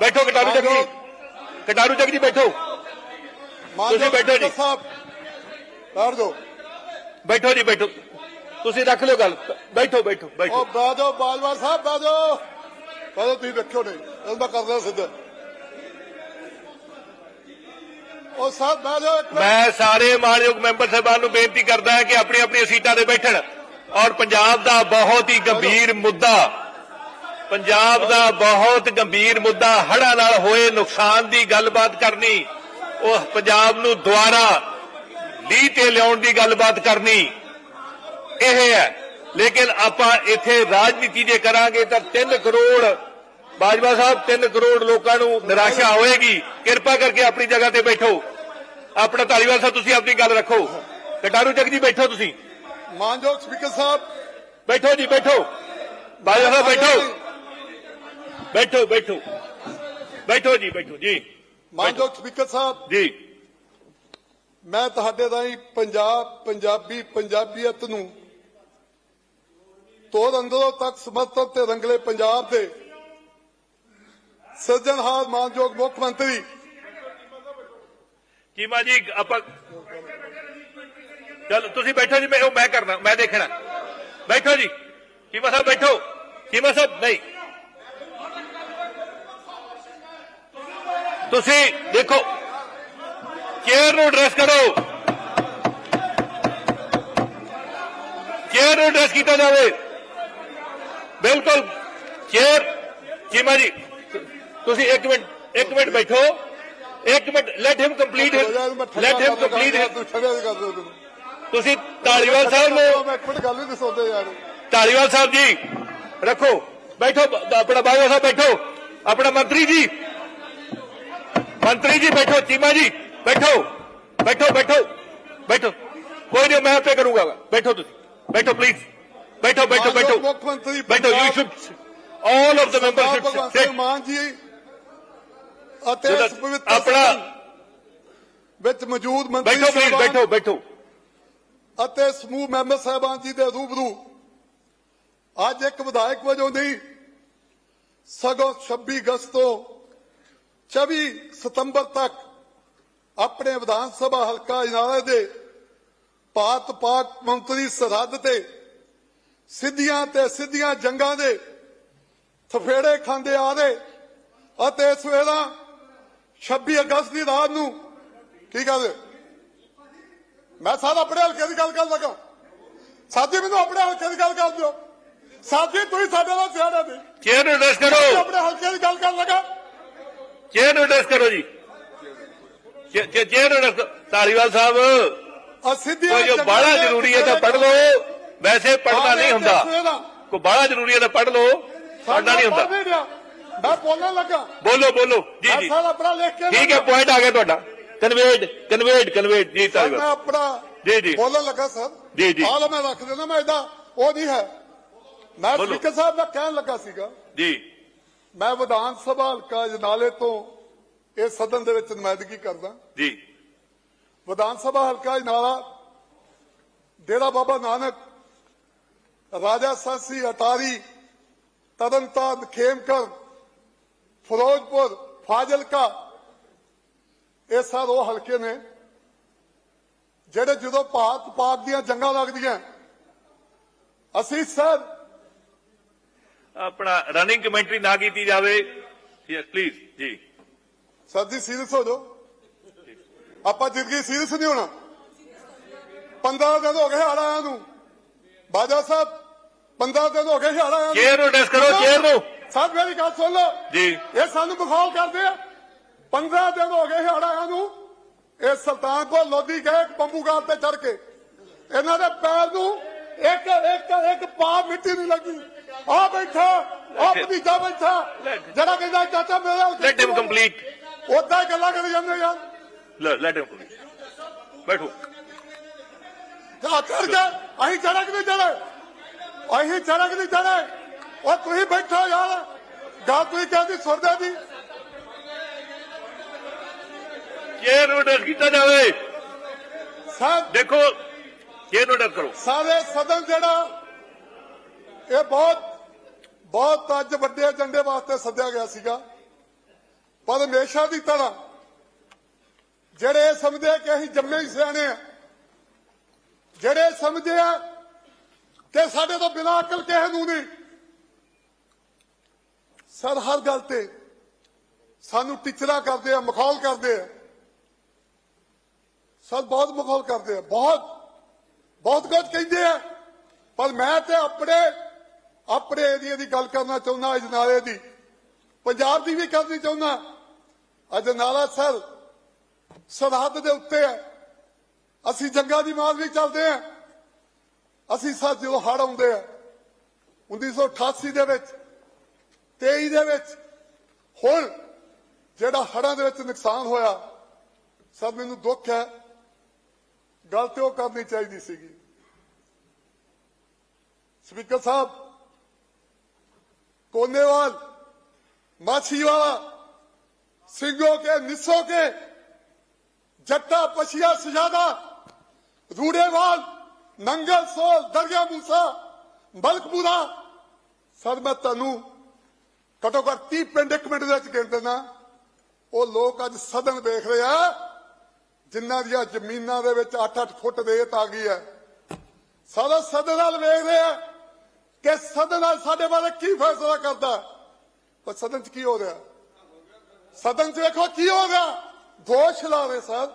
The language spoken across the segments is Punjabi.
ਬੈਠੋ ਕਟਾਰੂ ਚੱਕ ਜੀ। ਕਟਾਰੂ ਚੱਕ ਜੀ ਬੈਠੋ। ਤੁਸੀਂ ਬੈਠੋ ਜੀ। ਸਾਹਿਬ ਬੈਠ ਜਾਓ। ਬੈਠੋ ਜੀ ਬੈਠੋ। ਤੁਸੀਂ ਰੱਖ ਲਿਓ ਗੱਲ। ਬੈਠੋ ਬੈਠੋ ਉਹ ਬੈਠੋ ਬਹਿ ਜਾਓ ਬਾਜਵਾ ਸਾਹਿਬ ਬਹਿ ਜਾਓ। ਤੁਸੀਂ ਰੱਖਿਓ ਨਹੀਂ। ਇਹਦਾ ਕਰ ਰਿਹਾ ਸਿੱਧਾ। ਉਹ ਸਾਹਿਬ ਮਿੰਟ। ਮੈਂ ਸਾਰੇ ਮਾਨਯੋਗ ਮੈਂਬਰ ਸਾਹਿਬਾਨ ਨੂੰ ਬੇਨਤੀ ਕਰਦਾ ਹਾਂ ਕਿ ਆਪਣੀ ਆਪਣੀ ਸੀਟਾਂ ਤੇ ਬੈਠਣ। ਔਰ ਪੰਜਾਬ ਦਾ ਬਹੁਤ ਹੀ ਗੰਭੀਰ ਮੁੱਦਾ ਪੰਜਾਬ ਦਾ ਬਹੁਤ ਗੰਭੀਰ ਮੁੱਦਾ ਹੜ੍ਹਾਂ ਨਾਲ ਹੋਏ ਨੁਕਸਾਨ ਦੀ ਗੱਲਬਾਤ ਕਰਨੀ ਉਹ ਪੰਜਾਬ ਨੂੰ ਦੁਆਰਾ ਲੀਹ ਤੇ ਲਿਆਉਣ ਦੀ ਗੱਲਬਾਤ ਕਰਨੀ ਇਹ ਹੈ। ਲੇਕਿਨ ਆਪਾਂ ਇੱਥੇ ਰਾਜਨੀਤੀ ਜੇ ਕਰਾਂਗੇ ਤਾਂ 3 ਕਰੋੜ ਬਾਜਵਾ ਸਾਹਿਬ 3 ਕਰੋੜ ਲੋਕਾਂ ਨੂੰ ਨਿਰਾਸ਼ਾ ਹੋਏਗੀ। ਕਿਰਪਾ ਕਰਕੇ ਆਪਣੀ ਜਗ੍ਹਾ ਤੇ ਬੈਠੋ। ਆਪਣਾ ਧਾਲੀਵਾਲ ਸਾਹਿਬ ਤੁਸੀਂ ਆਪਣੀ ਗੱਲ ਰੱਖੋ। ਕਟਾਰੂ ਚੱਕ ਜੀ ਬੈਠੋ ਤੁਸੀਂ। ਮਾਨਯੋਗ ਸਪੀਕਰ ਸਾਹਿਬ। ਬੈਠੋ ਜੀ ਬੈਠੋ। ਬਾਜਵਾ ਸਾਹਿਬ ਬੈਠੋ। ਬੈਠੋ ਬੈਠੋ। ਬੈਠੋ ਜੀ ਬੈਠੋ ਜੀ। ਮਾਨਯੋਗ ਸਪੀਕਰ ਸਾਹਿਬ। ਜੀ। ਮੈਂ ਤੁਹਾਡੇ ਰਾਹੀਂ ਪੰਜਾਬ ਪੰਜਾਬੀ ਪੰਜਾਬੀਅਤ ਨੂੰ ਤੋੜ ਅੰਦਰੋਂ ਤੱਕ ਸਮਰਥਨ ਤੇ ਰੰਗਲੇ ਪੰਜਾਬ ਦੇ ਸਿਰਜਣਹਾਰ ਮਾਨਯੋਗ ਮੁੱਖ ਮੰਤਰੀ। ਚੀਮਾ ਜੀ ਆਪਾਂ ਚਲ ਤੁਸੀਂ ਬੈਠੋ ਜੀ ਮੈਂ ਉਹ ਮੈਂ ਕਰਨਾ ਮੈਂ ਦੇਖਣਾ। ਬੈਠੋ ਜੀ। ਚੀਮਾ ਸਾਹਿਬ ਬੈਠੋ। ਚੀਮਾ ਸਾਹਿਬ ਨਹੀਂ। ਤੁਸੀਂ ਦੇਖੋ ਚੇਅਰ ਨੂੰ ਐਡਰੈਸ ਕਰੋ। ਚੇਅਰ ਨੂੰ ਐਡਰੈਸ ਕੀਤਾ ਜਾਵੇ। ਬਿਲਕੁਲ ਚੇਅਰ ਚੀਮਾ ਜੀ ਤੁਸੀਂ ਇੱਕ ਮਿੰਟ ਇੱਕ ਮਿੰਟ ਬੈਠੋ। ਇੱਕ minute let him complete let him complete ਤੁਸੀਂ ਧਾਲੀਵਾਲ ਸਾਹਿਬ ਨੂੰ ਇੱਕ ਮਿੰਟ ਗੱਲ ਨਹੀਂ ਸੁਣਦੇ ਯਾਰ। ਧਾਲੀਵਾਲ ਸਾਹਿਬ ਜੀ ਰੱਖੋ। ਬੈਠੋ ਆਪਣਾ ਬਾਜਵਾ ਸਾਹਿਬ ਬੈਠੋ। ਆਪਣਾ ਮੰਤਰੀ ਜੀ ਮੰਤਰੀ ਜੀ ਬੈਠੋ ਚੀਮਾ ਜੀ ਬੈਠੋ ਬੈਠੋ ਬੈਠੋ ਬੈਠੋ ਕੋਈ ਨਹੀਂ ਮੈਂ ਆਪੇ ਕਰੂੰਗਾ ਬੈਠੋ ਤੁਸੀਂ ਬੈਠੋ ਪਲੀਜ਼ ਬੈਠੋ ਬੈਠੋ ਮਾਨਯੋਗ ਬੈਠੋ ਮੁੱਖ ਮੰਤਰੀ ਬੈਠੋ you should all of the Sardar members Bhagwant should Singh Mann ji ਅਤੇ ਇਸ ਪਵਿੱਤਰ ਆਪਣਾ ਸਦਨ ਵਿੱਚ ਮੌਜੂਦ ਮੰਤਰੀ ਬੈਠੋ ਪਲੀਜ਼ ਸਾਹਿਬਾਨ ਬੈਠੋ ਬੈਠੋ ਅਤੇ ਸਮੂਹ ਮੈਂਬਰ ਸਾਹਿਬਾਨ ਜੀ ਦੇ ਰੂਬਰੂ ਅੱਜ ਇੱਕ ਵਿਧਾਇਕ ਵਜੋਂ ਨਹੀਂ ਸਗੋਂ 26 ਅਗਸਤ ਤੋਂ 24 ਸਤੰਬਰ ਤੱਕ ਆਪਣੇ ਵਿਧਾਨ ਸਭਾ ਹਲਕਾ ਇਨਾਲੇ ਦੇ ਪਾਤ ਪਾਕ ਮੰਤਰੀ ਸਰਹੱਦ ਤੇ ਸਿੱਧੀਆਂ ਤੇ ਸਿੱਧੀਆਂ ਜੰਗਾਂ ਦੇ ਥਫੇੜੇ ਖਾਂਦੇ ਆ ਰਹੇ ਅਤੇ ਇਸ ਵੇਲੇ 26 ਅਗਸਤ ਦੀ ਰਾਤ ਨੂੰ ਕੀ ਕਹਿੰਦੇ ਮੈਂ ਸਾਰਾ ਆਪਣੇ ਹਲਕੇ ਦੀ ਗੱਲ ਕਰਨ ਲੱਗਾ। ਸਾਥੀ ਮੈਨੂੰ ਆਪਣੇ ਹਲਕੇ ਦੀ ਗੱਲ ਕਰ ਦਿਓ। ਸਾਥੀ ਤੁਸੀਂ ਸਾਡੇ ਨਾਲ ਸਿਆੜਾ ਦੇ ਚੇਅਰ ਐਡਰੈਸ ਕਰੋ? ਆਪਣੇ ਹਲਕੇ ਦੀ ਗੱਲ ਕਰਨ ਲੱਗਾ। ਚੇਅਰ ਨੂੰ ਐਡਰੈਸ ਕਰੋ ਜੀ। ਚੇਅਰ ਨੂੰ address- ਧਾਲੀਵਾਲ ਸਾਹਿਬ ਅਸਿੱਧੀਆਂ ਕੋਈ ਜੋ ਬਾਹਲਾ ਜ਼ਰੂਰੀ ਹੈ ਤਾਂ ਪੜ੍ਹ ਲਓ। ਵੈਸੇ ਪੜ੍ਹਨਾ ਨਹੀਂ ਹੁੰਦਾ। ਕੋਈ ਬਾਹਲਾ ਜ਼ਰੂਰੀ ਹੈ ਤਾਂ ਪੜ੍ਹ ਲਓ। ਪੜ੍ਹਨਾ ਨਹੀਂ ਹੁੰਦਾ। ਮੈਂ ਬੋਲਣ ਲੱਗਾ। ਬੋਲੋ ਬੋਲੋ। ਜੀ ਜੀ। ਸਾਰਾ ਆਪਣਾ ਲਿਖ ਕੇ ਠੀਕ ਹੈ ਪੁਆਇੰਟ ਆ ਗਿਆ ਤੁਹਾਡਾ। ਕਨਵੇਡ ਕਨਵੇਡ ਕਨਵੇਡ ਜੀ ਮੈਂ ਧਾਲੀਵਾਲ ਆਪਣਾ ਜੀ, ਜੀ। ਬੋਲਣ ਲੱਗਾ ਸਰ। ਜੀ, ਜੀ। ਹਾਲ ਮੈਂ ਰੱਖ ਦੇਣਾ ਮੈਂ ਏਦਾਂ। ਉਹ ਨਹੀਂ ਹੈ। ਮੈਂ। ਸਪੀਕਰ ਸਾਹਿਬ ਦਾ ਕਹਿਣ ਲੱਗਾ ਸੀਗਾ। ਜੀ। ਮੈਂ ਵਿਧਾਨ ਸਭਾ ਹਲਕਾ ਜਨਾਲੇ ਤੋਂ ਇਹ ਸਦਨ ਦੇ ਵਿੱਚ ਨੁਮਾਇੰਦਗੀ ਕਰਦਾ। ਜੀ। ਵਿਧਾਨ ਸਭਾ ਹਲਕਾ ਜਨਾਲਾ ਡੇਰਾ ਬਾਬਾ ਨਾਨਕ ਰਾਜਾ ਸਾਸੀ ਅਟਾਰੀ ਤਰਨਤਾਰਨ ਖੇਮਕਰ ਫਿਰੋਜ਼ਪੁਰ ਫਾਜ਼ਿਲਕਾ ਇਹ ਸਾਰੇ ਉਹ ਹਲਕੇ ਨੇ ਜਿਹੜੇ ਜਦੋਂ ਭਾਰਤ ਪਾਕ ਦੀਆਂ ਜੰਗਾਂ ਲੱਗਦੀਆਂ ਅਸੀਂ ਸਰ ਆਪਣਾ ਰਨਿੰਗ ਕਮੈਂਟਰੀ ਨਾ ਕੀਤੀ ਜਾਵੇ। ਯੈਸ ਪਲੀਜ਼ ਜੀ। ਸਰ ਜੀ ਸੀਰੀਅਸ ਹੋ ਜਾਓ। ਆਪਾਂ ਜ਼ਿੰਦਗੀ ਸੀਰੀਅਸ ਨਹੀਂ ਹੋਣਾ। 15 ਦਿਨ ਹੋ ਗਏ ਹੜ ਆਇਆਂ ਨੂੰ। ਬਾਜਾ ਸਾਹਿਬ 15 ਦਿਨ ਹੋ ਗਏ ਹੜ ਆਇਆਂ ਨੂੰ। ਚੇਅਰ ਨੂੰ ਐਡਰੈਸ ਕਰੋ ਚੇਅਰ ਨੂੰ। ਸਾਹਿਬ ਮੇਰੀ ਗੱਲ ਸੁਣ ਲਓ। ਜੀ। ਇਹ ਸਾਨੂੰ ਬਖੌਲ ਕਰਦੇ ਆ। 15 ਦਿਨ ਹੋ ਗਏ ਹੜ ਆਇਆਂ ਨੂੰ। ਇਹ ਸੁਲਤਾਨਪੁਰ ਲੋਧੀ ਗਏ ਪੰਬੂਗਾਰ ਤੇ ਚੜ ਕੇ। ਇਹਨਾਂ ਦੇ ਪੈਰ ਨੂੰ ਇੱਕ ਇੱਕ ਇੱਕ ਪਾ ਮਿੱਟੀ ਨਹੀਂ ਲੱਗੀ। ਆ ਬੈਠਾ ਆ ਭਤੀਜਾ ਬੈਠਾ। ਜਿਹੜਾ ਕਹਿੰਦਾ ਚਾਚਾ ਮੇਰਾ ਲੈਟ ਹਿਮ ਕੰਪਲੀਟ ਉਦਾਂ ਗੱਲਾਂ ਕਰੀ ਜਾਂਦੇ ਯਾਰ ਲੈਟ ਹਿਮ ਕੰਪਲੀਟ ਬੈਠੋ। ਜਾ ਚੜ ਕੇ ਅਸੀਂ ਚੜਕ ਨਹੀਂ ਚੜੇ ਅਸੀਂ ਚੜਕ ਨਹੀਂ ਚੜੇ ਉਹ ਤੁਸੀਂ ਬੈਠੋ ਯਾਰ। ਗੱਲ ਤੁਸੀਂ ਕਹਿੰਦੀ ਸੁਣਦੇ ਦੀ। ਚੇਅਰ ਨੂੰ ਐਡਰੈਸ ਕੀਤਾ ਜਾਵੇ ਸਾਹਿਬ ਦੇਖੋ ਚੇਅਰ ਨੂੰ ਐਡਰੈਸ ਕਰੋ। ਸਾਰੇ ਸਦਨ ਜਿਹੜਾ ਇਹ ਬਹੁਤ ਬਹੁਤ ਅੱਜ ਵੱਡੇ ਏਜੰਡੇ ਵਾਸਤੇ ਸੱਦਿਆ ਗਿਆ ਸੀਗਾ। ਪਰ ਹਮੇਸ਼ਾ ਦੀ ਤਰ੍ਹਾਂ ਜਿਹੜੇ ਇਹ ਸਮਝਦੇ ਕਿ ਅਸੀਂ ਜੰਮੇ ਹੀ ਸਿਆਣੇ ਆ, ਜਿਹੜੇ ਸਮਝਦੇ ਆ ਕਿ ਸਾਡੇ ਤੋਂ ਬਿਨਾਂ ਅਕਲ ਕਿਸੇ ਨੂੰ ਨਹੀਂ, ਸਰ, ਹਰ ਗੱਲ ਤੇ ਸਾਨੂੰ ਟਿਚਰਾ ਕਰਦੇ ਆ, ਮਖੌਲ ਕਰਦੇ ਆ। ਸਰ, ਬਹੁਤ ਮਖੌਲ ਕਰਦੇ ਆ, ਬਹੁਤ ਬਹੁਤ ਕੁਝ ਕਹਿੰਦੇ ਆ, ਪਰ ਮੈਂ ਤੇ ਆਪਣੇ ਆਪਣੇ ਏਰੀਏ ਦੀ ਗੱਲ ਕਰਨਾ ਚਾਹੁੰਦਾ ਅਜਨਾਲੇ ਦੀ। ਪੰਜਾਬ ਦੀ ਵੀ ਕਰਨੀ ਚਾਹੁੰਦਾ। ਅਜਨਾਲਾ ਸਰ ਸਰਹੱਦ ਦੇ ਉੱਤੇ ਹੈ। ਅਸੀਂ ਜੰਗਾਂ ਦੀ ਮਾਰ ਵੀ ਚੱਲਦੇ ਆ ਅਸੀਂ ਸਰ ਜਦੋਂ ਹੜ ਆਉਂਦੇ ਆ 1988 ਦੇ ਵਿੱਚ 23 ਦੇ ਵਿੱਚ, ਹੁਣ ਜਿਹੜਾ ਹੜਾਂ ਦੇ ਵਿੱਚ ਨੁਕਸਾਨ ਹੋਇਆ, ਸਰ ਮੈਨੂੰ ਦੁੱਖ ਹੈ। ਗੱਲ ਤੇ ਉਹ ਕਰਨੀ ਚਾਹੀਦੀ ਸੀਗੀ। ਸਪੀਕਰ ਸਾਹਿਬ ਕੋਨੇਵਾਲ ਮਾਛੀਵਾਲਾ ਸਿੰਘੋ ਕੇ ਨਿਸੋ ਕੇ ਜੱਟਾ ਪਛੀਆ ਸਜਾਦਾ ਰੂੜੇਵਾਲ ਨੰਗਲ ਸੋਲ ਦਰਿਆ ਮੂਸਾ ਬਲਕਪੂਰਾ ਸਰ ਮੈਂ ਤੁਹਾਨੂੰ ਘਟੋ ਘੱਟ 30 ਪਿੰਡ ਇੱਕ ਮਿੰਟ ਦੇ ਵਿੱਚ ਗਿਣ ਦਿੰਦਾ ਉਹ ਲੋਕ ਅੱਜ ਸਦਨ ਵੇਖ ਰਹੇ ਆ ਜਿਨ੍ਹਾਂ ਦੀਆਂ ਜ਼ਮੀਨਾਂ ਦੇ ਵਿੱਚ 8-8 ਫੁੱਟ ਰੇਤ ਆ ਗਈ ਹੈ ਸਾਰਾ ਸਦਨ ਨਾਲ ਵੇਖ ਰਹੇ ਆ ਕਿ ਸਦਨ ਨਾਲ ਸਾਡੇ ਬਾਰੇ ਕੀ ਫੈਸਲਾ ਕਰਦਾ? ਪਰ ਸਦਨ 'ਚ ਕੀ ਹੋ ਰਿਹਾ? ਸਦਨ 'ਚ ਵੇਖੋ ਕੀ ਹੋ ਰਿਹਾ? ਦੋਸ਼ ਲਾ ਰਹੇ ਸਰ।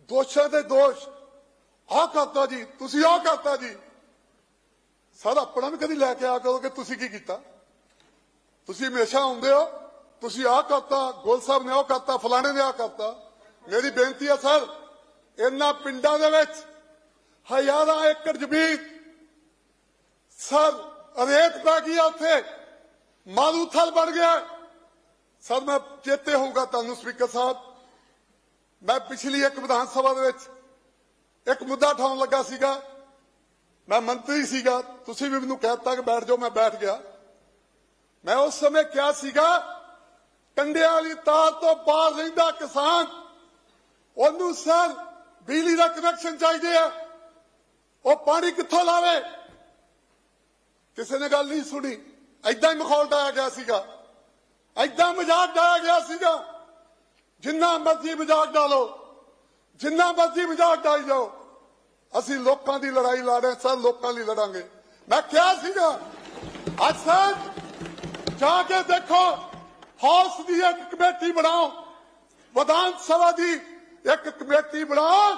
ਦੋਸ਼ਾਂ ਦੇ ਦੋਸ਼। ਆਹ ਕਰਤਾ ਜੀ, ਤੁਸੀਂ ਆਹ ਕਰਤਾ ਜੀ। ਸਰ, ਆਪਣਾ ਵੀ ਕਦੀ ਲੈ ਕੇ ਆ ਕਰੋ ਕਿ ਤੁਸੀਂ ਕੀ ਕੀਤਾ? ਤੁਸੀਂ ਹਮੇਸ਼ਾ ਆਉਂਦੇ ਹੋ, ਤੁਸੀਂ ਆਹ ਕਰਤਾ, ਗੋਲ ਸਾਹਿਬ ਨੇ ਉਹ ਕਰਤਾ, ਫਲਾਣੇ ਨੇ ਆਹ ਕਰਤਾ। ਮੇਰੀ ਬੇਨਤੀ ਹੈ ਸਰ, ਇਹਨਾਂ ਪਿੰਡਾਂ ਦੇ ਵਿੱਚ ਹਜ਼ਾਰਾਂ ਏਕੜ ਜ਼ਮੀਨ ਸਰ ਰੇਤ ਪੈ ਗਈ ਆ ਉੱਥੇ। ਮਾਰੂਥਲ ਬਣ ਗਿਆ। ਸਰ ਮੈਂ ਚੇਤੇ ਹੋਊਗਾ ਤੁਹਾਨੂੰ, ਸਪੀਕਰ ਸਾਹਿਬ। ਮੈਂ ਪਿਛਲੀ ਇੱਕ ਵਿਧਾਨ ਸਭਾ ਦੇ ਵਿੱਚ ਇੱਕ ਮੁੱਦਾ ਉਠਾਉਣ ਲੱਗਾ ਸੀਗਾ। ਮੈਂ ਮੰਤਰੀ ਸੀਗਾ। ਤੁਸੀਂ ਵੀ ਮੈਨੂੰ ਕਹਿ ਦਿੱਤਾ ਕਿ ਬੈਠ ਜਾਓ, ਮੈਂ ਬੈਠ ਗਿਆ। ਮੈਂ ਉਸ ਸਮੇਂ ਕਿਹਾ ਸੀਗਾ, ਕੰਡਿਆਂ ਵਾਲੀ ਤਾਰ ਤੋਂ ਬਾਹਰ ਰਹਿੰਦਾ ਕਿਸਾਨ, ਉਹਨੂੰ ਸਰ ਬਿਜਲੀ ਦਾ ਕਨੈਕਸ਼ਨ ਚਾਹੀਦੇ ਆ। ਉਹ ਪਾਣੀ ਕਿੱਥੋਂ ਲਾਵੇ? ਕਿਸੇ ਨੇ ਗੱਲ ਨਹੀਂ ਸੁਣੀ। ਐਦਾਂ ਹੀ ਮਖੌਲ ਡਾਇਆ ਗਿਆ ਸੀਗਾ। ਐਦਾਂ ਮਜ਼ਾਕ ਡਾਇਆ ਗਿਆ ਸੀਗਾ। ਜਿੰਨਾ ਮਰਜ਼ੀ ਮਜ਼ਾਕ ਡਾਲੋ ਜਿੰਨਾ ਮਰਜ਼ੀ ਮਜ਼ਾਕ ਡਾਈ ਜਾਓ। ਅਸੀਂ ਲੋਕਾਂ ਦੀ ਲੜਾਈ ਲੜ ਰਹੇ ਸਰ, ਲੋਕਾਂ ਲਈ ਲੜਾਂਗੇ। ਮੈਂ ਕਿਹਾ ਸੀਗਾ, ਅੱਜ ਸਰ, ਜਾ ਕੇ ਦੇਖੋ, ਹਾਊਸ ਦੀ ਇੱਕ ਕਮੇਟੀ ਬਣਾਓ। ਵਿਧਾਨ ਸਭਾ ਦੀ ਇੱਕ ਕਮੇਟੀ ਬਣਾਓ,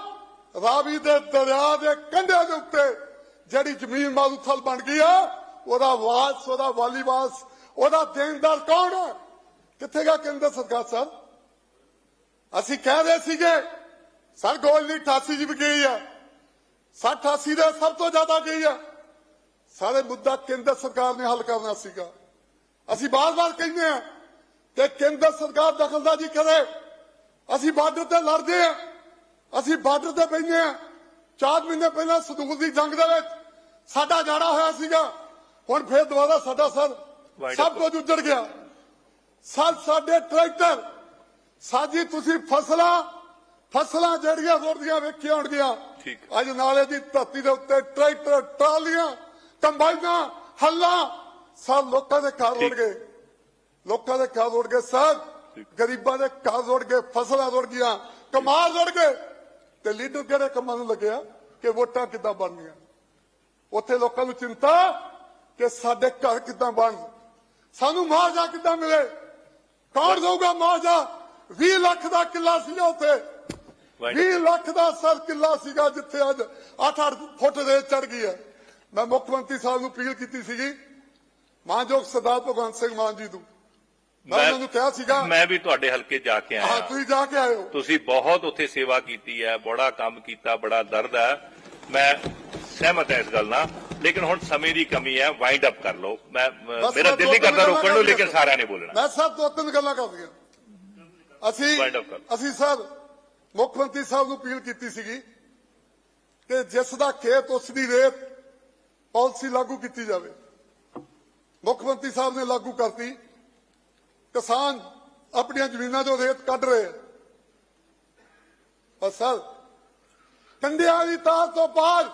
ਰਾਵੀ ਦੇ ਦਰਿਆ ਦੇ ਕੰਢਿਆਂ ਦੇ ਉੱਤੇ, ਜਿਹੜੀ ਜ਼ਮੀਨ ਮਾਰੂਥਲ ਬਣ ਗਈ ਆ ਉਹਦਾ ਵਾਸ, ਉਹਦਾ ਵਾਲੀਵਾਸ ਉਹਦਾ ਦੇਣਦਾਰ ਕੌਣ ਹੈ? ਕਿੱਥੇ ਗਿਆ ਕੇਂਦਰ ਸਰਕਾਰ ਸਰ ਅਸੀਂ ਕਹਿ ਰਹੇ ਸੀਗੇ, ਸਰ ਗੋਲਡੀ ਨਹੀਂ 88 ਜੀ ਵੀ ਗਈ ਆ 60 88 ਦੇ ਸਭ ਤੋਂ ਜ਼ਿਆਦਾ ਗਈ ਆ ਸਾਰੇ ਮੁੱਦਾ ਕੇਂਦਰ ਸਰਕਾਰ ਨੇ ਹੱਲ ਕਰਨਾ ਸੀਗਾ। ਅਸੀਂ ਬਾਰ-ਬਾਰ ਕਹਿੰਦੇ ਆ ਕਿ ਕੇਂਦਰ ਸਰਕਾਰ ਦਖਲਅੰਦਾਜ਼ੀ ਕਰੇ। ਅਸੀਂ ਬਾਰਡਰ ਤੇ ਲੜਦੇ ਆ ਅਸੀਂ ਬਾਰਡਰ ਤੇ ਬੈਠੇ ਆ ਚਾਰ ਮਹੀਨੇ ਪਹਿਲਾਂ ਸੰਦੂਕ ਦੀ ਜੰਗ ਦੇ ਵਿੱਚ ਸਾਡਾ ਜਾੜਾ ਹੋਇਆ ਸੀਗਾ। ਹੁਣ ਫੇਰ ਦੁਬਾਰਾ ਸਾਡਾ ਸਰ। ਸਭ ਕੁਝ ਉੱਜੜ ਗਿਆ। ਸਰ ਸਾਡੇ ਟਰੈਕਟਰ ਸਾਜੀ ਤੁਸੀਂ ਫਸਲਾਂ ਫਸਲਾਂ ਜਿਹੜੀਆਂ ਰੋੜਦੀਆਂ ਵੇਖੀਆਂ ਹੋਣਗੀਆਂ। ਅੱਜ ਨਾਲੇ ਦੀ ਧਰਤੀ ਦੇ ਉੱਤੇ ਟਰੈਕਟਰ ਟਰਾਲੀਆਂ ਕੰਬਾਈਨਾਂ ਹੱਲਾਂ ਸਭ ਲੋਕਾਂ ਦੇ ਘਰ ਰੁੜ। ਗਏ। ਲੋਕਾਂ ਦੇ ਘਰ ਰੁੜ ਗਏ ਸਰ। ਗਰੀਬਾਂ ਦੇ ਘਰ ਰੁੜ ਗਏ ਫਸਲਾਂ ਰੁੜ ਗਈਆਂ ਕਮਾਲ ਰੁੜ ਗਏ। ਤੇ ਲੀਡਰ ਕਿਹੜੇ ਕੰਮਾਂ ਨੂੰ ਲੱਗਿਆ? ਕਿ ਵੋਟਾਂ ਕਿੱਦਾਂ ਬਣਨੀਆਂ? ਉੱਥੇ ਲੋਕਾਂ ਨੂੰ ਚਿੰਤਾ ਕਿ ਸਾਡੇ ਘਰ ਕਿੱਦਾਂ ਬਣ? ਸਾਨੂੰ ਮੁਆਵਜ਼ਾ ਕਿੱਦਾਂ ਮਿਲੇ? ਕੌਣ ਦਊਗਾ ਮੁਆਵਜ਼ਾ? 20 ਲੱਖ ਦਾ ਕਿੱਲਾ ਸੀ ਉੱਥੇ। 20 ਲੱਖ ਦਾ ਸਰ ਕਿੱਲਾ ਸੀਗਾ ਜਿੱਥੇ ਅੱਜ 8-8 ਫੁੱਟ ਰੇਤ ਚੜ ਗਈ ਹੈ। ਮੈਂ ਮੁੱਖ ਮੰਤਰੀ ਸਾਹਿਬ ਨੂੰ ਅਪੀਲ ਕੀਤੀ ਸੀਗੀ ਮਾਨਯੋਗ ਸਰਦਾਰ ਭਗਵੰਤ ਸਿੰਘ ਮਾਨ ਜੀ ਨੂੰ। ਮੈਂ ਉਹਨਾਂ ਨੂੰ ਕਿਹਾ ਸੀਗਾ ਮੈਂ ਵੀ ਤੁਹਾਡੇ ਹਲਕੇ ਜਾ ਕੇ ਹਾਂ ਆਇਆ ਤੁਸੀਂ ਜਾ ਕੇ ਹੋ ਤੁਸੀਂ ਬਹੁਤ ਉੱਥੇ ਸੇਵਾ ਕੀਤੀ ਹੈ ਬੜਾ ਕੰਮ ਕੀਤਾ ਬੜਾ ਦਰਦ ਹੈ। ਮੈਂ ਸਹਿਮਤ ਹਾਂ ਇਸ ਗੱਲ ਨਾਲ। ਲੇਕਿਨ ਹੁਣ ਸਮੇਂ ਦੀ ਕਮੀ ਹੈ ਵਾਈਂਡ ਅਪ ਕਰ ਲਓ ਮੈਂ ਮੇਰਾ ਦਿਲ ਨਹੀਂ ਕਰਦਾ ਰੋਕਣ ਨੂੰ ਲੇਕਿਨ। ਸਾਰਿਆਂ ਨੇ ਬੋਲਣਾ ਮੈਂ ਸਰ ਦੋ ਤਿੰਨ ਗੱਲਾਂ ਕਰਦੀਆਂ ਅਸੀਂ। ਅਸੀਂ ਸਰ ਮੁੱਖ ਮੰਤਰੀ ਸਾਹਿਬ ਨੂੰ ਅਪੀਲ ਕੀਤੀ ਸੀਗੀ ਕਿ ਜਿਸ ਦਾ ਖੇਤ ਉਸ ਦੀ ਰੇਤ ਪਾਲਿਸੀ ਲਾਗੂ ਕੀਤੀ ਜਾਵੇ ਮੁੱਖ ਮੰਤਰੀ ਸਾਹਿਬ ਨੇ ਲਾਗੂ ਕਰਤੀ ਕਿਸਾਨ ਆਪਣੀਆਂ ਜ਼ਮੀਨਾਂ 'ਚੋਂ ਰੇਤ ਕੱਢ ਰਹੇ। ਪਰ ਸਰ ਕੰਡਿਆਂ ਦੀ ਤਾਰ ਤੋਂ ਪਾਰ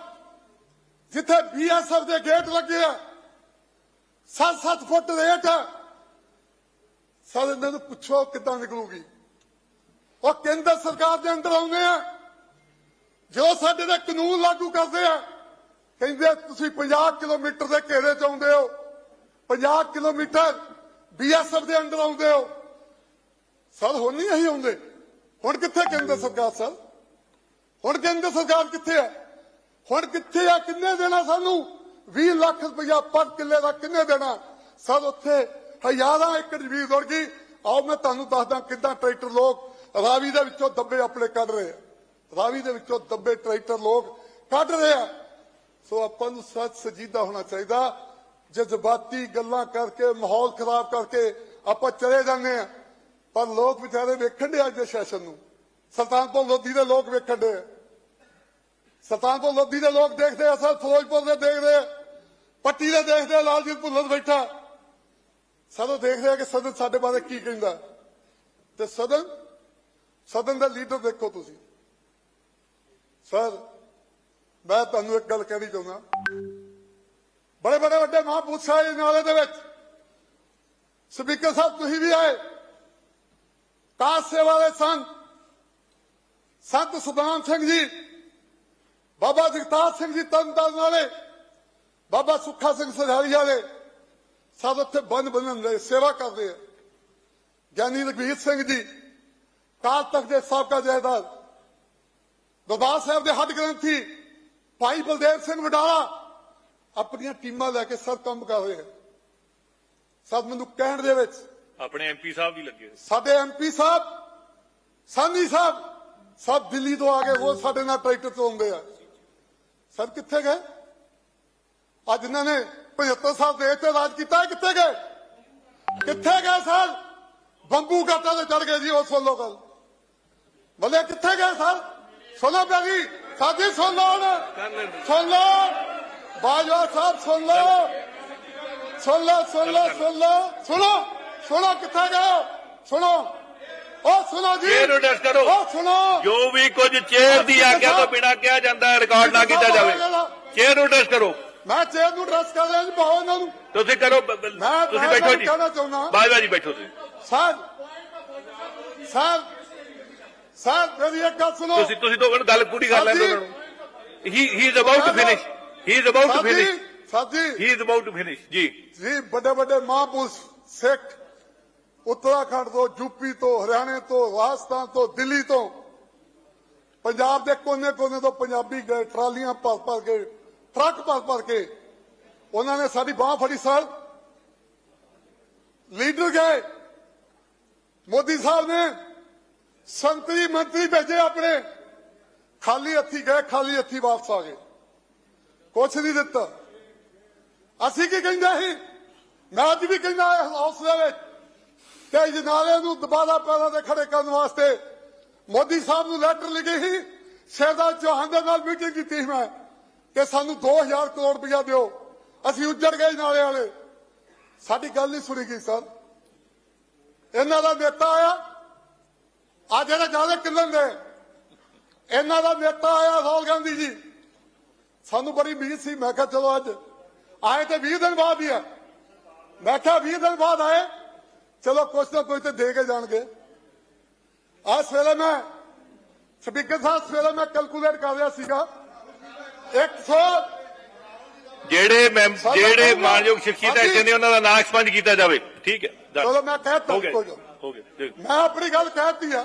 ਜਿੱਥੇ ਬੀਐਸਐਫ ਦੇ ਗੇਟ ਲੱਗੇ ਆ 7-7 ਫੁੱਟ ਰੇਟ ਆ। ਸਰ, ਇਹਨਾਂ ਨੂੰ ਪੁੱਛੋ ਕਿੱਦਾਂ ਨਿਕਲੂਗੀ। ਉਹ ਕੇਂਦਰ ਸਰਕਾਰ ਦੇ ਅੰਦਰ ਆਉਂਦੇ ਆ। ਜੋ ਸਾਡੇ ਦੇ ਕਾਨੂੰਨ ਲਾਗੂ ਕਰਦੇ ਆ, ਕਹਿੰਦੇ ਤੁਸੀਂ 50 ਕਿਲੋਮੀਟਰ ਦੇ ਘੇਰੇ ਚ ਆਉਂਦੇ ਹੋ। 50 ਕਿਲੋਮੀਟਰ ਬੀਐਸਐਫ ਦੇ ਅੰਦਰ ਆਉਂਦੇ ਹੋ। ਸਰ, ਹੁਣ ਨਹੀਂ ਅਸੀਂ ਆਉਂਦੇ। ਹੁਣ ਕਿੱਥੇ ਕੇਂਦਰ ਸਰਕਾਰ, ਸਰ? ਹੁਣ ਕੇਂਦਰ ਸਰਕਾਰ ਕਿੱਥੇ ਹੈ ਹੁਣ ਕਿੱਥੇ ਆ? ਕਿੰਨੇ ਦੇਣਾ ਸਾਨੂੰ? 20 ਲੱਖ ਰੁਪਇਆ ਪਰ ਕਿੱਲੇ ਦਾ ਕਿੰਨੇ ਦੇਣਾ? ਸਰ ਉੱਥੇ ਹਜ਼ਾਰਾਂ ਏਕੜ ਜ਼ਮੀਨ ਰੁੜ ਗਈ। ਆਓ ਮੈਂ ਤੁਹਾਨੂੰ ਦੱਸਦਾ ਕਿੱਦਾਂ ਟਰੈਕਟਰ ਲੋਕ ਰਾਵੀ ਦੇ ਵਿੱਚੋਂ ਦੱਬੇ ਆਪਣੇ ਕੱਢ ਰਹੇ ਆ। ਰਾਵੀ ਦੇ ਵਿੱਚੋਂ ਦੱਬੇ ਟਰੈਕਟਰ ਲੋਕ ਕੱਢ ਰਹੇ ਆ। ਸੋ ਆਪਾਂ ਨੂੰ ਸੱਚ ਸਜੀਦਾ ਹੋਣਾ ਚਾਹੀਦਾ। ਜਜ਼ਬਾਤੀ ਗੱਲਾਂ ਕਰਕੇ, ਮਾਹੌਲ ਖਰਾਬ ਕਰਕੇ ਆਪਾਂ ਚਲੇ ਜਾਂਦੇ ਆ। ਪਰ ਲੋਕ ਵਿਚਾਰੇ ਵੇਖਣ ਦੇ ਅੱਜ ਦੇ ਸੈਸ਼ਨ ਨੂੰ। ਸੁਲਤਾਨਪੁਰ ਲੋਧੀ ਦੇ ਲੋਕ ਵੇਖਣ ਦੇ ਸੁਲਤਾਨਪੁਰ ਲੋਧੀ ਦੇ ਲੋਕ ਦੇਖਦੇ ਆ, ਸਰ, ਫਿਰੋਜ਼ਪੁਰ ਦੇ ਦੇਖਦੇ ਆ, ਪੱਟੀ ਦੇ ਦੇਖਦੇ ਆ, ਲਾਲਜੀਤ ਭੁੱਲਰ ਬੈਠਾ। ਸਦੋਂ ਦੇਖਦੇ ਆ ਕਿ ਸਦਨ ਸਾਡੇ ਬਾਰੇ ਕੀ ਕਹਿੰਦਾ। ਤੇ ਸਦਨ ਸਦਨ ਦਾ ਲੀਡਰ ਦੇਖੋ ਤੁਸੀਂ। ਸਰ, ਮੈਂ ਤੁਹਾਨੂੰ ਇੱਕ ਗੱਲ ਕਹਿਣੀ ਚਾਹੁੰਦਾ। ਬੜੇ ਬੜੇ ਵੱਡੇ ਮਹਾਂਪੁਰਸ਼ ਆਏ ਨਾਲੇ ਦੇ ਵਿੱਚ। ਸਪੀਕਰ ਸਾਹਿਬ, ਤੁਸੀਂ ਵੀ ਆਏ। ਕਾਸ ਸੇਵਾ ਦੇ ਸੰਤ ਸੰਤ ਸੁਦਾਮ ਸਿੰਘ ਜੀ ਬਾਬਾ ਜਗਤਾਰ ਸਿੰਘ ਜੀ ਤਰਨਤਾਰਨ ਵਾਲੇ ਬਾਬਾ ਸੁੱਖਾ ਸਿੰਘ ਸਰਹਾਲੀ ਵਾਲੇ ਸਭ ਉੱਥੇ ਬੰਨ ਬੰਨਣ ਦੇ ਸੇਵਾ ਕਰਦੇ ਆ। ਗਿਆਨੀ ਰਘਵੀਰ ਸਿੰਘ ਜੀ ਕਾਲ ਤੱਕ ਦੇ ਸਾਬਕਾ ਜਹੇਦਾਰ ਦਰਬਾਰ ਸਾਹਿਬ ਦੇ ਹੱਡ ਗ੍ਰੰਥੀ ਭਾਈ ਬਲਦੇਵ ਸਿੰਘ ਵਡਾਲਾ ਆਪਣੀਆਂ ਟੀਮਾਂ ਲੈ ਕੇ ਸਭ ਕੰਮ ਕਰ ਰਹੇ ਆ। ਸਭ ਮੈਨੂੰ ਕਹਿਣ ਦੇ ਵਿੱਚ ਆਪਣੇ ਐਮਪੀ ਸਾਹਿਬ ਵੀ ਲੱਗੇ। ਸਾਡੇ ਐਮਪੀ ਸਾਹਿਬ ਸਾਨੀ ਸਾਹਿਬ ਸਭ ਦਿੱਲੀ ਤੋਂ ਆ ਕੇ ਉਹ ਸਾਡੇ ਨਾਲ ਟਰੈਕਟਰ ਤੋਂ ਆਉਂਦੇ ਆ। ਸਰ ਕਿੱਥੇ ਗਏ? ਅੱਜ ਇਹਨਾਂ ਨੇ 75 ਸਾਲ ਦੇਸ਼ ਤੇ ਰਾਜ ਕੀਤਾ ਕਿੱਥੇ ਗਏ? ਕਿੱਥੇ ਗਏ ਸਰ? ਬੰਬੂ ਘਾਟਾ ਤੇ ਚੜ ਗਏ ਜੀ ਉਸ ਵੱਲੋਂ ਗੱਲ। ਬਲੇ ਕਿੱਥੇ ਗਏ ਸਰ? ਸੁਣੋ ਪਿਆਰੀ ਸਾਡੀ ਸੁਣ ਲਓ ਸੁਣ ਲਓ। ਬਾਜਵਾ ਸਾਹਿਬ, ਸੁਣ ਲਓ। ਸੁਣ ਲਓ ਸੁਣ ਲਓ ਸੁਣ ਲਓ। ਸੁਣੋ ਸੁਣੋ ਕਿੱਥੇ ਗਏ? ਸੁਣੋ। ਉਹ ਸੁਣੋ ਜੀ। ਚੇਅਰ ਨੂੰ ਟੈਸਟ ਕਰੋ। ਉਹ ਸੁਣੋ। ਜੋ ਵੀ ਕੁਝ ਚੇਅਰ ਦੀ ਆਗਿਆ ਤੋਂ ਬਿਨਾਂ ਕਿਹਾ ਜਾਂਦਾ ਹੈ ਰਿਕਾਰਡ ਨਾ ਕੀਤਾ ਜਾਵੇ। ਚੇਅਰ ਨੂੰ ਟੈਸਟ ਕਰੋ। ਮੈਂ ਚੇਅਰ ਨੂੰ ਡਰੈਸ ਕਰ ਰਿਹਾ ਜੀ ਪਾਓ ਇਹਨਾਂ ਨੂੰ। ਤੁਸੀਂ ਕਰੋ ਬ- ਬ- ਮੈਂ- ਤੁਸੀਂ ਮੈਂ ਬੈਠੋ ਜੀ। ਕਹਿਣਾ ਚਾਹੁੰਦਾ। ਬਾਜਵਾ ਜੀ ਬੈਠੋ ਤੁਸੀਂ। ਸਰ ਸਰ ਸਰ ਮੇਰੀ ਇੱਕ ਗੱਲ ਸੁਣੋ। ਤੁਸੀਂ ਤੁਸੀਂ ਤੋਂ ਗੱਲ ਪੂਰੀ ਕਰ ਲੈਂਦੇ ਉਹਨਾਂ ਨੂੰ। He he is about to finish he is about to ਸਾਡੀ ਫਿਨਿਸ਼ ਸਾਡੀ ਉੱਤਰਾਖੰਡ ਤੋਂ ਯੂਪੀ ਤੋਂ ਹਰਿਆਣੇ ਤੋਂ ਰਾਜਸਥਾਨ ਤੋਂ ਦਿੱਲੀ ਤੋਂ ਪੰਜਾਬ ਦੇ ਕੋਨੇ-ਕੋਨੇ ਤੋਂ ਪੰਜਾਬੀ ਗਏ ਟਰਾਲੀਆਂ ਭਰ ਭਰ ਕੇ ਟਰੱਕ ਭਰ ਭਰ ਕੇ ਉਹਨਾਂ ਨੇ ਸਾਡੀ ਬਾਹ ਫੜੀ ਸਰ ਲੀਡਰ ਗਏ ਮੋਦੀ ਸਾਹਿਬ ਨੇ ਸੰਤਰੀ ਮੰਤਰੀ ਭੇਜੇ ਆਪਣੇ ਖਾਲੀ ਹੱਥੀ ਗਏ ਖਾਲੀ ਹੱਥੀ ਵਾਪਸ ਆ ਗਏ ਕੁਛ ਨਹੀਂ ਦਿੱਤਾ ਅਸੀਂ ਕੀ ਕਹਿੰਦੇ ਸੀ ਮੈਂ ਅੱਜ ਵੀ ਕਹਿੰਦਾ ਇਸ ਹਾਊਸ ਦੇ ਵਿੱਚ ਕਿ ਜਨਾਲੇ ਨੂੰ ਦੁਬਾਰਾ ਪੈਰਾਂ ਤੇ ਖੜੇ ਕਰਨ ਵਾਸਤੇ ਮੋਦੀ ਸਾਹਿਬ ਨੂੰ ਲੈਟਰ ਲਿਖੀ ਸੀ। ਸ਼ਹਿਜ਼ਾਦ ਚੌਹਾਨ ਦੇ ਨਾਲ ਮੀਟਿੰਗ ਕੀਤੀ ਸੀ ਮੈਂ। ਕਿ ਸਾਨੂੰ 2000 ਕਰੋੜ ਰੁਪਇਆ ਦਿਓ। ਅਸੀਂ ਉੱਜੜ ਗਏ ਨਾਲੇ ਵਾਲੇ। ਸਾਡੀ ਗੱਲ ਨਹੀਂ ਸੁਣੀ ਗਈ, ਸਰ। ਇਹਨਾਂ ਦਾ ਨੇਤਾ ਆਇਆ। ਆ ਜਿਹੜੇ ਜ਼ਿਆਦਾ ਕਿੰਨਣ ਦੇ ਇਹਨਾਂ ਦਾ ਨੇਤਾ ਆਇਆ ਰਾਹੁਲ ਗਾਂਧੀ ਜੀ। ਸਾਨੂੰ ਬੜੀ ਉਮੀਦ ਸੀ। ਮੈਂ ਕਿਹਾ, ਚਲੋ ਅੱਜ। ਆਏ ਤੇ 20 ਦਿਨ ਬਾਅਦ ਹੀ ਆ। ਮੈਂ ਕਿਹਾ 20 ਦਿਨ ਬਾਅਦ ਆਏ। ਚਲੋ ਕੁਛ ਨਾ ਕੁਛ ਤੇ ਦੇ ਕੇ ਜਾਣਗੇ ਆ ਸਵੇਰੇ ਮੈਂ ਸਪੀਕਰ ਸਾਹਿਬ ਸਵੇਰੇ ਮੈਂ ਕੈਲਕੂਲੇਟ ਕਰ ਰਿਹਾ ਸੀਗਾ 100 ਜਿਹੜੇ ਮੈਂਬ ਸਰ, ਜਿਹੜੇ ਮੈਂ ਮਾਨਯੋਗ ਸ਼ਖਸੀਅਤ ਹਾਂਜੀ। ਐਸੇ ਨੇ ਉਹਨਾਂ ਦਾ ਨਾਂ ਐਕਸਪੰਜ ਕੀਤਾ ਜਾਵੇ ਠੀਕ ਹੈ done. ਚਲੋ ਮੈਂ ਕਹਿਤਾ ਹੋ ਗਿਆ ਕੋਈ ਗੱਲ। ਹੋ ਗਿਆ ਮੈਂ ਆਪਣੀ ਗੱਲ ਕਹਿਤੀ ਆ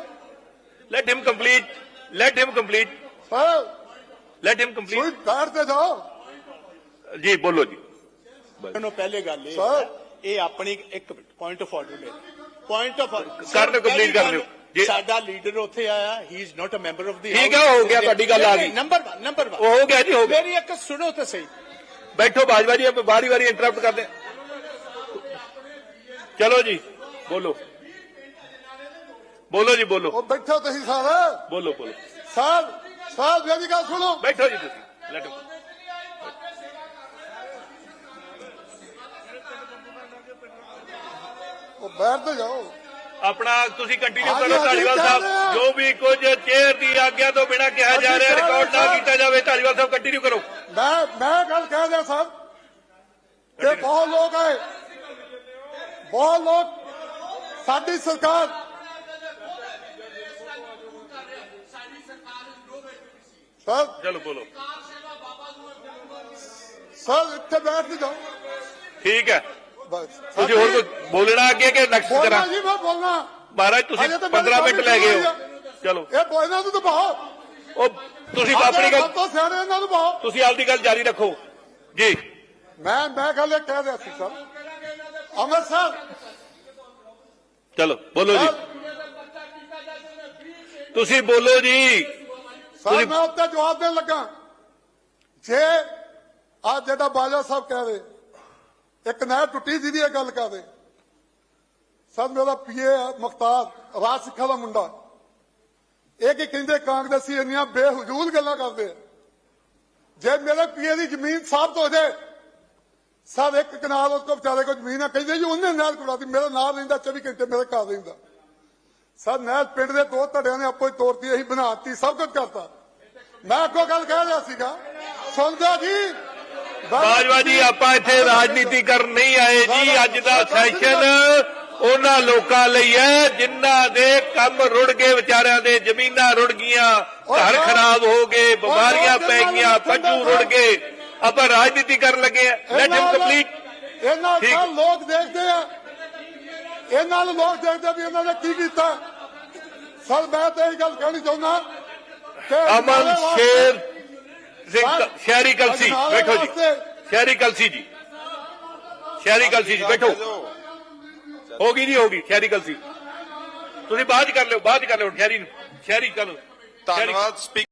let him complete let him complete sir let him ਕੋਈ ਕੰਪਲੀਟ ਬੈਠ ਤੇ ਜਾਓ ਜੀ ਬੋਲੋ ਜੀ ਨੂੰ ਪਹਿਲੇ ਗੱਲ ਇਹ ਸਰ। ਇਹ ਆਪਣੀ ਇੱਕ ਪੁਆਇੰਟ ਆਫ ਆਰਡਰ ਲੈ ਪੁਆਇੰਟ ਆਫ ਕਰਨ complete ਕਰ ਦਿਓ। ਜੀ। ਸਾਡਾ ਲੀਡਰ ਉੱਥੇ ਆਇਆ he is not a member of the ਠੀਕ ਹੈ, ਹੋ ਗਿਆ, ਤੁਹਾਡੀ ਗੱਲ ਆ ਗਈ। ਨੰਬਰ 1 ਨੰਬਰ 1 ਉਹ ਹੋ ਗਿਆ ਜੀ ਹੋ ਗਿਆ। ਮੇਰੀ ਇੱਕ ਸੁਣੋ ਤਾਂ ਸਹੀ। ਬੈਠੋ ਬਾਜਵਾ ਜੀ ਆਪਾਂ ਵਾਰੀ ਵਾਰੀ ਇੰਟਰਰਪਟ ਕਰਦੇ। ਚਲੋ ਜੀ ਬੋਲੋ। ਬੋਲੋ ਜੀ ਬੋਲੋ। ਉਹ ਬੈਠੋ ਤੁਸੀਂ ਸਾਰੇ। ਬੋਲੋ ਬੋਲੋ। ਸਾਹਿਬ ਸਾਹਿਬ ਮੇਰੀ ਗੱਲ ਸੁਣੋ। ਬੈਠੋ ਜੀ ਤੁਸੀਂ। ਲੈਟ ਉਹ ਬੈਠ ਤੇ ਜਾਓ। ਆਪਣਾ ਤੁਸੀਂ ਕੰਟੀਨਿਊ ਹਾਂਜੀ, ਕਰੋ ਹਾਂਜੀ, ਢਾਲੀਵਾਲ ਕਰ ਸਾਹਿਬ ਰਹੇ। ਹਾਂ। ਜੋ ਵੀ ਕੁਝ ਚੇਅਰ ਦੀ ਆਗਿਆ ਤੋਂ ਬਿਨਾਂ ਕਿਹਾ ਜਾ ਅਸੀਂ ਰਿਹਾ ਕਰ ਰਹੇ ਰਿਕਾਰਡ ਨਾ ਹਾਂ। ਕੀਤਾ ਜਾਵੇ ਢਾਲੀਵਾਲ ਸਾਹਿਬ ਕੰਟੀਨਿਊ ਕਰੋ। ਮੈਂ ਮੈਂ ਗੱਲ ਕਹਿ ਰਿਹਾ ਸਾਹਿਬ ਕਿ ਬਹੁਤ ਲੋਕ ਆਏ। ਬਹੁਤ ਲੋਕ ਸਾਡੀ ਸਰਕਾਰ ਸਰ ਚਲੋ ਬੋਲੋ। ਸਰ ਇੱਥੇ ਬੈਠ ਜਾਓ। ਠੀਕ ਹੈ। ਬਸ ਤੁਸੀਂ ਹੋਰ ਕੁਝ ਬੋਲਣਾ ਅੱਗੇ ਕਿ ਨੈਕਸਟ ਬੋਲਣਾ ਕਰਾਂ ਜੀ ਮੈਂ ਬੋਲਣਾ ਮਹਾਰਾਜ ਤੁਸੀਂ ਅਜੇ ਤਾਂ ਮੇਰੀ 15 ਮਿੰਟ ਲੈ ਗਏ ਹੋ ਗੱਲ ਚਲੋ ਇਹ ਬੋਲਣਾ ਨੂੰ ਤਾਂ ਬਾਹੋ ਉਹ ਤੁਸੀਂ ਆਪਣੀ ਗੱਲ ਤੋਂ ਸਿਆਣੇ ਇਹਨਾਂ ਨੂੰ ਬਾਹੋ ਤੁਸੀਂ ਆਪਦੀ ਗੱਲ ਜਾਰੀ ਰੱਖੋ ਜੀ ਮੈਂ ਮੈਂ ਗੱਲ ਇਹ ਕਹਿ ਰਿਹਾ ਸੀ ਸਰ ਅਮਰ ਸਰ ਚਲੋ ਬੋਲੋ ਜੀ ਤੁਸੀਂ ਬੋਲੋ ਜੀ ਸਰ ਤੁਸੀਂ- ਮੈਂ ਉੱਤੇ ਜਵਾਬ ਦੇਣ ਲੱਗਾ ਜੇ ਆ ਜਿਹੜਾ ਬਾਜਾ ਸਾਹਿਬ ਕਹਿ ਰਹੇ ਇੱਕ ਨਹਿਰ ਟੁੱਟੀ ਜਿਹਦੀ ਇਹ ਗੱਲ ਕਰਦੇ ਸਰ ਮੇਰਾ ਪੀਏ ਮੁਖਤਾਰ, ਰਾਜ ਸਿੱਖਾ ਦਾ ਮੁੰਡਾ। ਇਹ ਕੀ ਕਹਿੰਦੇ, ਕਾਂਗਰਸੀ ਇੰਨੀਆਂ ਬੇਹਜੂਲ ਗੱਲਾਂ ਕਰਦੇ ਜੇ ਮੇਰੇ ਪੀਏ ਦੀ ਜ਼ਮੀਨ ਸਾਬਤ ਹੋ ਜਾਏ, ਸਰ ਇੱਕ ਕਨਾਲ ਉਸ ਕੋ ਵਿਚਾਰੇ ਕੋ ਜ਼ਮੀਨ ਆ, ਕਹਿੰਦੇ ਜੀ ਉਹਨੇ ਨਹਿਰ ਕੁੜਾਤੀ ਮੇਰਾ ਨਾਲ ਰਹਿੰਦਾ 24 ਘੰਟੇ ਮੇਰੇ ਘਰ ਰਹਿੰਦਾ। ਸਰ ਨਹਿਰ ਪਿੰਡ ਦੇ ਦੋ ਧੜਿਆਂ ਨੇ ਆਪੋ ਹੀ ਤੋੜਤੀ, ਅਸੀਂ ਬਣਾਤੀ ਸਭ ਕੁਝ ਕਰਤਾ। ਮੈਂ ਅੱਗੋਂ ਗੱਲ ਕਹਿ ਰਿਹਾ ਸੀਗਾ, ਸੁਣਦਾ ਜੀ? ਬਾਜਵਾ ਜੀ ਆਪਾਂ ਇੱਥੇ ਰਾਜਨੀਤੀ ਕਰਨ ਨਹੀਂ ਆਏ ਜੀ ਅੱਜ ਦਾ ਸੈਸ਼ਨ ਉਹਨਾਂ ਲੋਕਾਂ ਲਈ ਹੈ ਜਿਨ੍ਹਾਂ ਦੇ ਕੰਮ ਰੁੜ ਗਏ ਵਿਚਾਰਿਆਂ ਦੇ ਜ਼ਮੀਨਾਂ ਰੁੜ ਗਈਆਂ ਘਰ ਖਰਾਬ ਹੋ ਗਏ ਬਿਮਾਰੀਆਂ ਪੈ ਗਈਆਂ ਪਸ਼ੂ ਰੁੜ ਗਏ। ਆਪਾਂ ਰਾਜਨੀਤੀ ਕਰਨ ਲੱਗੇ ਆ ਲੈਟ ਹਿਮ ਕੰਪਲੀਟ ਇਹਨਾਂ। ਨਾਲ ਲੋਕ ਦੇਖਦੇ ਆ। ਇਹਨਾਂ ਨੂੰ ਲੋਕ ਦੇਖਦੇ ਵੀ ਇਹਨਾਂ ਨੇ ਕੀ ਕੀਤਾ। ਸਰ ਮੈਂ ਤਾਂ ਇਹ ਗੱਲ ਕਹਿਣੀ ਚਾਹੁੰਦਾ ਅਮਨ ਸਰ, ਸ਼ਹਿਰੀ ਕਲਸੀ ਬੈਠੋ ਜੀ। ਸ਼ਹਿਰੀ ਕਲਸੀ ਜੀ। ਸ਼ਹਿਰੀ ਕਲਸੀ ਜੀ ਬੈਠੋ। ਹੋ ਗਈ ਜੀ ਹੋ ਗਈ ਸ਼ਹਿਰੀ ਕਲਸੀ। ਤੁਸੀਂ ਬਾਅਦ ਚ ਕਰ ਲਿਓ ਬਾਅਦ ਚ ਕਰ ਲਿਓ ਸ਼ਹਿਰੀ ਨੂੰ। ਸ਼ਹਿਰੀ ਚਲੋ। ਧੰਨਵਾਦ